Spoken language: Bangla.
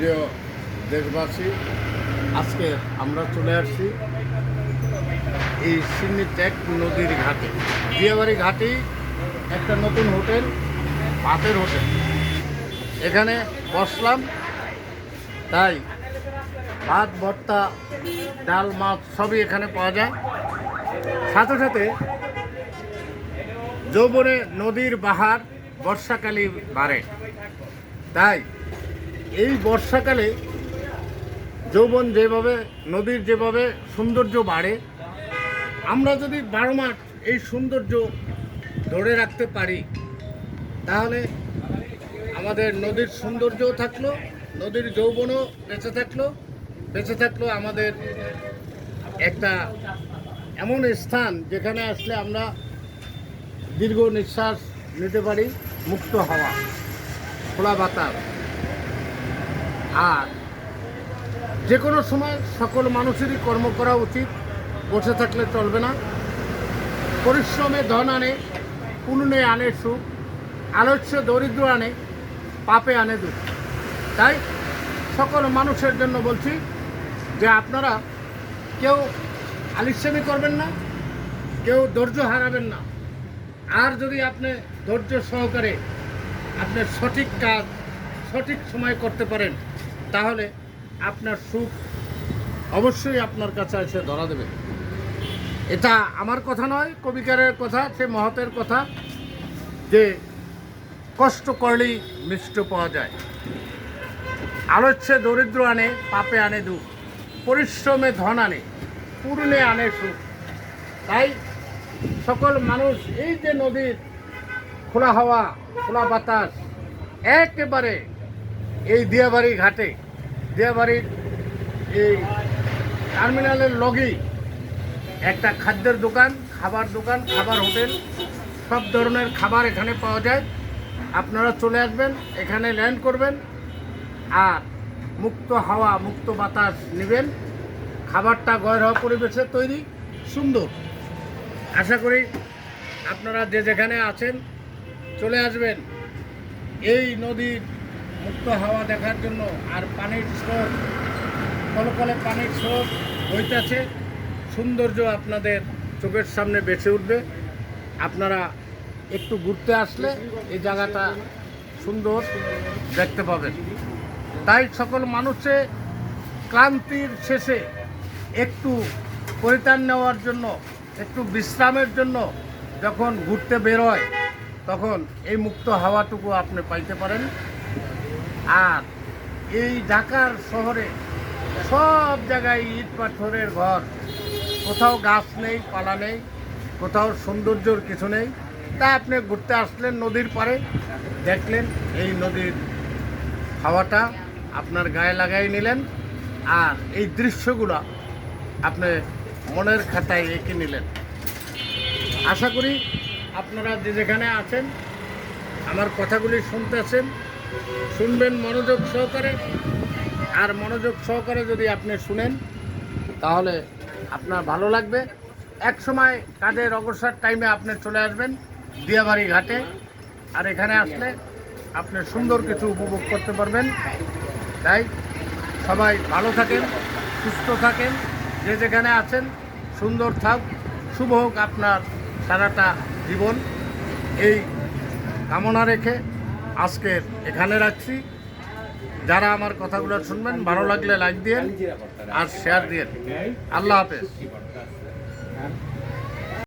প্রিয় দেশবাসী, আজকে আমরা চলে আসছি এই সিন্নি ট্যাক নদীর ঘাটে। দিয়াবাড়ি ঘাটেই একটা নতুন হোটেল ভাতের হোটেল। এখানে বসলাম, তাই ভাত, ভর্তা, ডাল, মাছ সবই এখানে পাওয়া যায়। সাথে সাথে যৌবনে নদীর বাহার বর্ষাকালে বাড়ে। তাই এই বর্ষাকালে যৌবন যেভাবে, নদীর যেভাবে সৌন্দর্য বাড়ে, আমরা যদি বারো মাস এই সৌন্দর্য ধরে রাখতে পারি, তাহলে আমাদের নদীর সৌন্দর্যও থাকল, নদীর যৌবনও বেঁচে থাকল বেঁচে থাকল আমাদের একটা এমন স্থান যেখানে আসলে আমরা দীর্ঘ নিঃশ্বাস নিতে পারি, মুক্ত হওয়া, খোলা বাতাস। আর যে কোনো সময় সকল মানুষেরই কর্ম করা উচিত, বসে থাকলে চলবে না। পরিশ্রমে ধন আনে পুণ্যে আনে সুখ, আলস্য দরিদ্র আনে, পাপে আনে দুঃখ। তাই সকল মানুষের জন্য বলছি যে আপনারা কেউ আলিস্যামি করবেন না, কেউ ধৈর্য হারাবেন না। আর যদি আপনি ধৈর্য সহকারে আপনার সঠিক কাজ সঠিক সময় করতে পারেন তাহলে আপনার সুখ অবশ্যই আপনার কাছে এসে ধরা দেবে। এটা আমার কথা নয়, কবিকারের কথা, সে মহতের কথা, যে কষ্ট করলেই মিষ্ট পাওয়া যায়। আলোচ্যে দরিদ্র আনে, পাপে আনে দুঃখ, পরিশ্রমে ধন আনে পূর্ণে আনে সুখ। তাই সকল মানুষ, এই যে নদীর খোলা হাওয়া, খোলা বাতাস, একেবারে এই দিয়াবাড়ি ঘাটে, দিয়াবাড়ির এই টার্মিনালের লগেই একটা খাদ্যের দোকান, খাবার দোকান, খাবার হোটেল, সব ধরনের খাবার এখানে পাওয়া যায়। আপনারা চলে আসবেন, এখানে ল্যান্ড করবেন আর মুক্ত হাওয়া, মুক্ত বাতাস নেবেন। খাবারটা গয়রহ পরিবেশে তৈরি, সুন্দর। আশা করি আপনারা যে যেখানে আছেন, চলে আসবেন। এই নদীর মুক্ত হাওয়া দেখার জন্য আর পানির স্রোত, কলকলে পানির স্রোত হইতেছে সৌন্দর্য আপনাদের চোখের সামনে বেঁচে উঠবে। আপনারা একটু ঘুরতে আসলে এই জায়গাটা সুন্দর দেখতে পাবেন। তাই সকল মানুষে ক্লান্তির শেষে একটু পরিত্রাণ নেওয়ার জন্য, একটু বিশ্রামের জন্য যখন ঘুরতে বেরোয়, তখন এই মুক্ত হাওয়াটুকু আপনি পাইতে পারেন। আর এই ঢাকার শহরে সব জায়গায় ইট পাথরের ঘর। কোথাও গাছ নেই, পালা নেই, কোথাও সৌন্দর্যর কিছু নেই। তা আপনি ঘুরতে আসলেন নদীর পাড়ে, দেখলেন এই নদীর হাওয়াটা আপনার গায়ে লাগাই নিলেন আর এই দৃশ্যগুলো আপনি মনের খাতায় এঁকে নিলেন। আশা করি আপনারা যে যেখানে আছেন, আমার কথাগুলি শুনতেছেন শুনবেন মনোযোগ সহকারে। আর মনোযোগ সহকারে যদি আপনি শুনেন, তাহলে আপনার ভালো লাগবে। এক সময় কাজের অগ্রসর টাইমে আপনি চলে আসবেন দিয়াবাড়ি ঘাটে। আর এখানে আসলে আপনি সুন্দর কিছু উপভোগ করতে পারবেন। তাই সবাই ভালো থাকেন, সুস্থ থাকেন। যে যেখানে আছেন, সুন্দর থাক, শুভ হোক আপনার সারাটা জীবন। এই কামনা রেখে আজকের এখানে রাখছি। যারা আমার কথাগুলো শুনবেন, ভালো লাগলে লাইক দিয়ে আর শেয়ার দিয়ে আল্লাহ হাফেজ।